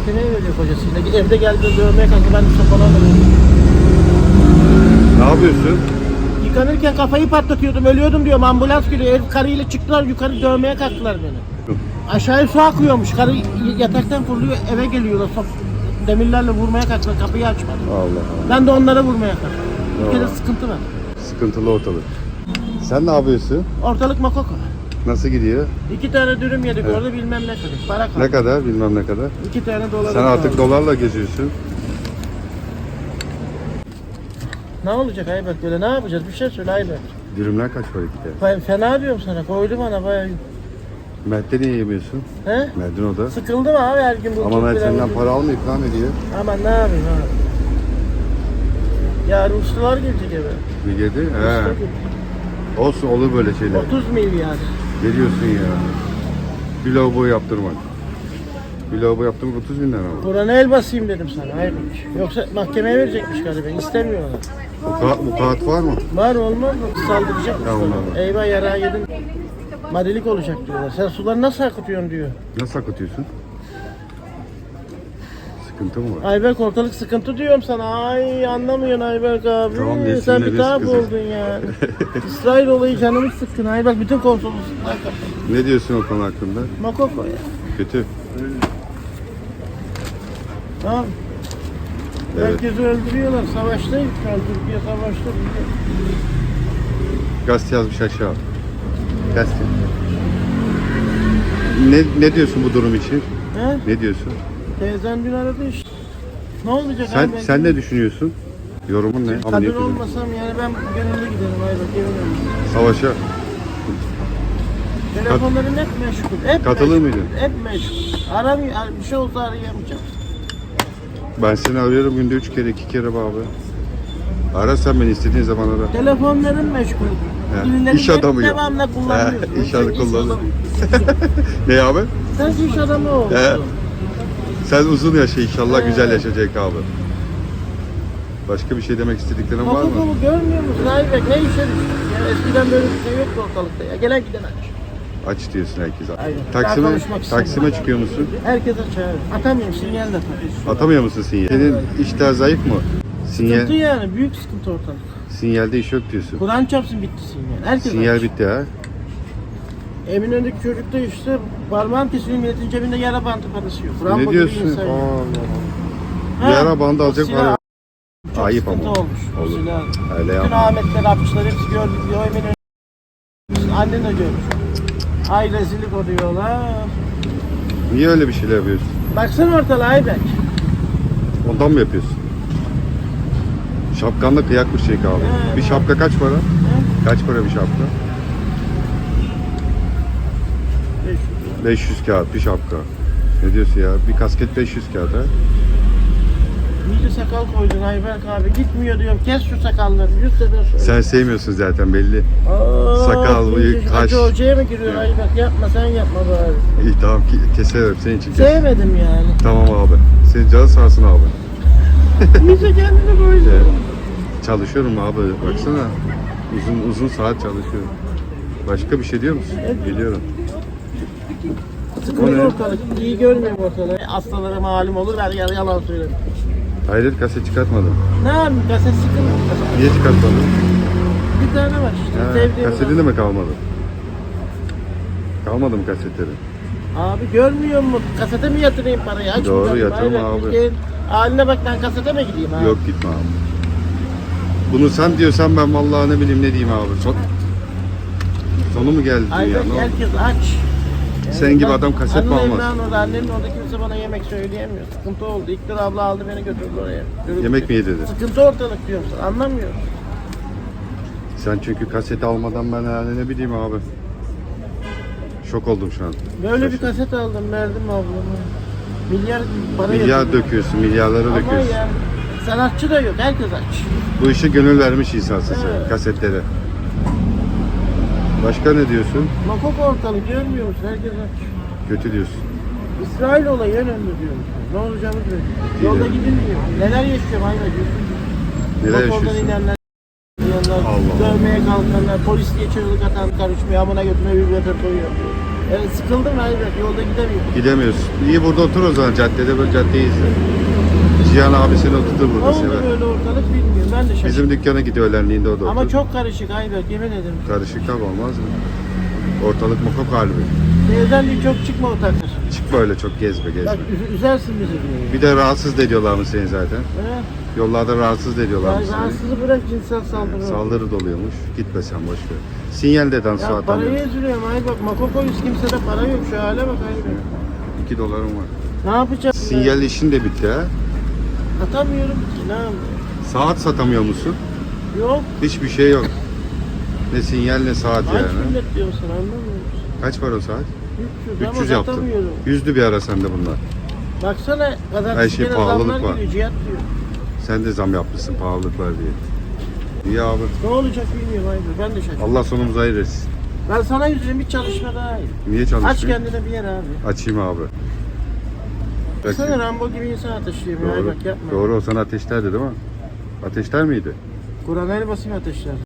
Mahkemeye veriyor kocasıyla. Evde geldi dövmeye kalktı ben de sopalarla Ne yapıyorsun? Yıkanırken kafayı patlatıyordum, ölüyordum diyorum. Ambulans geliyor. Ev karıyla çıktılar yukarı dövmeye kalktılar beni. Aşağıya su akıyormuş. Karı yataktan fırlıyor eve geliyorlar. Sok demirlerle vurmaya kalktılar. Kapıyı açmadı. Allah Allah. Ben de onlara vurmaya kalktım. Ülkede sıkıntı var. Sıkıntılı ortalık. Sen ne yapıyorsun? Ortalık makoko. Nasıl gidiyor? İki tane dürüm yedik orada bilmem ne kadar. Para kaldı. Ne kadar? Bilmem ne kadar. İki tane dolar. Sen artık dolarla geziyorsun. Ne olacak Ayberk böyle ne yapacağız? Bir şey söyle Ayberk. Dürümler kaç para iki tane? Fe- Fena diyorum sana. Koydu bana bayağı. Mert'te niye yemiyorsun? He? Mert'in o da. Sıkıldım abi her gün bu. Ama Mert senden para almıyor falan ediyor. Aman ne yapayım abi. Yarın ustalar gelecek eve. Bir. Usta He. Olsun olur böyle şeyler. 30 milyar. Geliyorsun ya. Bir lavabo yaptırmak. Bir lavabo yaptırmak 30 bin lira mı? Kur'an'a el basayım dedim sana Ayberk. Yoksa mahkemeye verecekmiş galiba. İstemiyorlar. Bu, ka bu kağıt var mı? Var olmaz mı? Saldıracak Tamam, ustalar. tamam. Eyvah yarağı yedin. Madilik olacak diyorlar. Sen suları nasıl akıtıyorsun diyor. Nasıl akıtıyorsun? Sıkıntı mı var? Ayberk ortalık sıkıntı diyorum sana. Ay anlamıyorsun Ayberk abi. Tamam, geçsin Sen bir daha kızız. oldun ya. İsrail olayı canımı sıkkın Ayberk. Bütün konsolosluklar kapalı. Ne diyorsun o konu hakkında? Makoko ya. Kötü. Tamam. Evet. Herkesi öldürüyorlar. Savaştayız şu an. Türkiye savaşta. Gazete yazmış aşağı. Gazete. Ne, ne diyorsun bu durum için? He? Ne diyorsun? Teyzen dün aradı işte. Ne olacak Sen Ayberk? sen ne düşünüyorsun? Yorumun ne? Kadın olmasam yani ben gönüllü giderim Ayberk. yemin ederim. Savaşa. Telefonların hep meşgul. Hep Katılır meşgul. mıydın? Hep meşgul. Aramıyor. Bir şey olsa arayamayacağım. Ben seni arıyorum günde üç kere iki kere be abi. Ara sen beni istediğin zaman ara. Telefonların meşgul. He, Birileri iş adamı ya. devamlı kullanıyor. He, iş adamı Sen kullanıyor. adamı. Ne abi? Sen iş adamı oldun. He. Sen uzun yaşa inşallah güzel yaşayacak abi. Başka bir şey demek istediklerin var mı? Motokomu görmüyor musun Aybek? Ne işe düştün? Ya eskiden böyle bir şey yoktu ortalıkta ya. Gelen giden aç. Aç diyorsun herkese. Aynen. Taksime, konuşmak istemiyorum. taksime çıkıyor musun? Herkes açar. Atamıyorum sinyal de atamıyorum. Atamıyor musun sinyal? Senin işler zayıf mı? Sinyal, Sıkıntı yani. Büyük sıkıntı ortalık. sinyalde iş yok diyorsun. Kur'an çarpsın bitti sinyal. Herkes Sinyal aç. bitti ha. Çocuk da işte parmağım kesiliyor milletin cebinde yara bandı parası yok. Kur'an ne diyorsun? insan. Allah Allah. Yara bandı alacak silah para. Çok Ayıp sıkıntı ama. olmuş. o Olur. silah. Öyle Bütün yapma. Ahmetler yapmışlar hepsi gördük diyor Eminönü. Annen de görmüş. Ay rezillik oluyorlar. Niye öyle bir şeyler yapıyorsun? Baksana ortalığa Ayberk. Ondan mı yapıyorsun? Şapkanla kıyak bir şey abi. He. Bir şapka kaç para? Kaç para bir şapka? 500. 500 kağıt bir şapka. Ne diyorsun ya? Bir kasket 500 kağıt ha? İyice sakal koydun Ayberk abi. Gitmiyor diyorum. Kes şu sakalları. Yüz sefer söyle. Sen sevmiyorsun zaten belli. Aa, sakal, bıyık, iyice kaş. Acı hocaya mı giriyor Ayberk? Yapma sen yapma bari. İyi tamam ki keserim senin için kes. Sevmedim yani. Tamam abi. Senin canın sağ olsun abi. İyice kendini koydun. Evet. Çalışıyorum abi. Baksana. Uzun uzun saat çalışıyorum. Başka bir şey diyor musun? Evet. Biliyorum. O ne? ortalık. İyi görmüyorum ortalığı. Hastalara malum olur. Ben yalan, yalan söylerim. Hayret kaset çıkartmadım. Ne yapayım? Kaset sıkılır. Niye çıkartmadın? Bir tane var işte. Ha, Sevdiğim kasetin de mi kalmadı? Kalmadı mı kasetleri? Abi görmüyor musun? Kasete mi yatırayım parayı? Aç Doğru, bakalım. yatırma abi. Ülkenin Haline bak ben kasete mi gideyim abi? Yok gitme abi. Bunu sen diyorsan ben vallahi ne bileyim ne diyeyim abi. Son... Sonu mu geldi Aynen dünya? Ne oldu? herkes aç. Senin gibi adam kaset mi almaz? Emrah'ın orada, annemin orada kimse bana yemek söyleyemiyor. Sıkıntı oldu. İlktir abla aldı beni götürdü oraya. Görüntü- Yemek mi yedi dedi? Sıkıntı ortalık diyorum sana. Anlamıyorum. Sen çünkü kaseti almadan ben yani ne bileyim abi. Şok oldum şu an. Böyle bir Şaşırdım. kaset aldım verdim ablama. Milyar para Milyar yatırdım. döküyorsun, milyarları Ama döküyorsun. yani sanatçı da yok. Herkes aç. Bu işe gönül vermiş insansın sen, Evet. kasetlere. Başka ne diyorsun? Makok ortalık görmüyor musun? Herkes aç. Kötü diyorsun. İsrail olayı önde diyorum. Ne olacağını. Değil Yolda mi? gidilmiyor. Neler yaşıyorum aynen. Neler Motordan yaşıyorsun? inenler, Allah. dövmeye kalkanlar, polis çığlık atan karışmıyor. Amına götüne bir vefer koyuyor. Evet, sıkıldım Ayberk. Yolda gidemiyorum. Gidemiyorsun. İyi burada otur o zaman caddede böyle caddeyi izle. Cihan abi seni oturtur Ne burada oldu sever. böyle ortalık bilmiyorum. Ben de şaşırdım. Bizim dükkana gidiyor öğlenliğinde o da Ama oturur. çok karışık Ayberk yemin ederim. Karışık tabi olmaz mı? Ortalık mokok halbi. Evden çok çıkma o takır. Çık böyle çok gezme gezme. Bak üz- üzersin bizi diyor. Bir de rahatsız da ediyorlar mı seni zaten? Evet. Yollarda rahatsız da ediyorlar mı Ya seni? rahatsızı bırak cinsel saldırı. Saldırı doluyormuş. Gitme sen boş ver. Sinyal deden su Ya parayı atamıyor. eziliyorum Ayberk. Makokoyuz kimsede para yok. Şu hale bak Ayberk. 2 dolarım var. Ne yapacağım? Sinyal işin de bitti ha. Atamıyorum ki. Ne yapayım? Saat satamıyor musun? Yok. Hiçbir şey yok. Ne sinyal ne saat Kaç yani. millet diyorsun anlamıyor musun? Kaç var o saat? 300, 300 ama yaptım. satamıyorum. Yüzdü bir ara sende bunlar. Baksana kadar Her şey pahalılık var. Gidiyor, cihat diyor. Sen de zam yapmışsın pahalılık var diye. İyi abi. Ne olacak bilmiyorum Ayberk. Ben de şaşırdım. Allah sonumuzu hayır etsin. Ben sana yüzüyorum hiç çalışma daha iyi. Niye Aç kendine bir yer abi. Açayım abi. Baksana. Rambo gibi insan ateşliyorum ya Doğru. Ayberk yapma. Doğru o sana ateşlerdi değil mi? Ateşler miydi? Kur'an el basayım ateşler.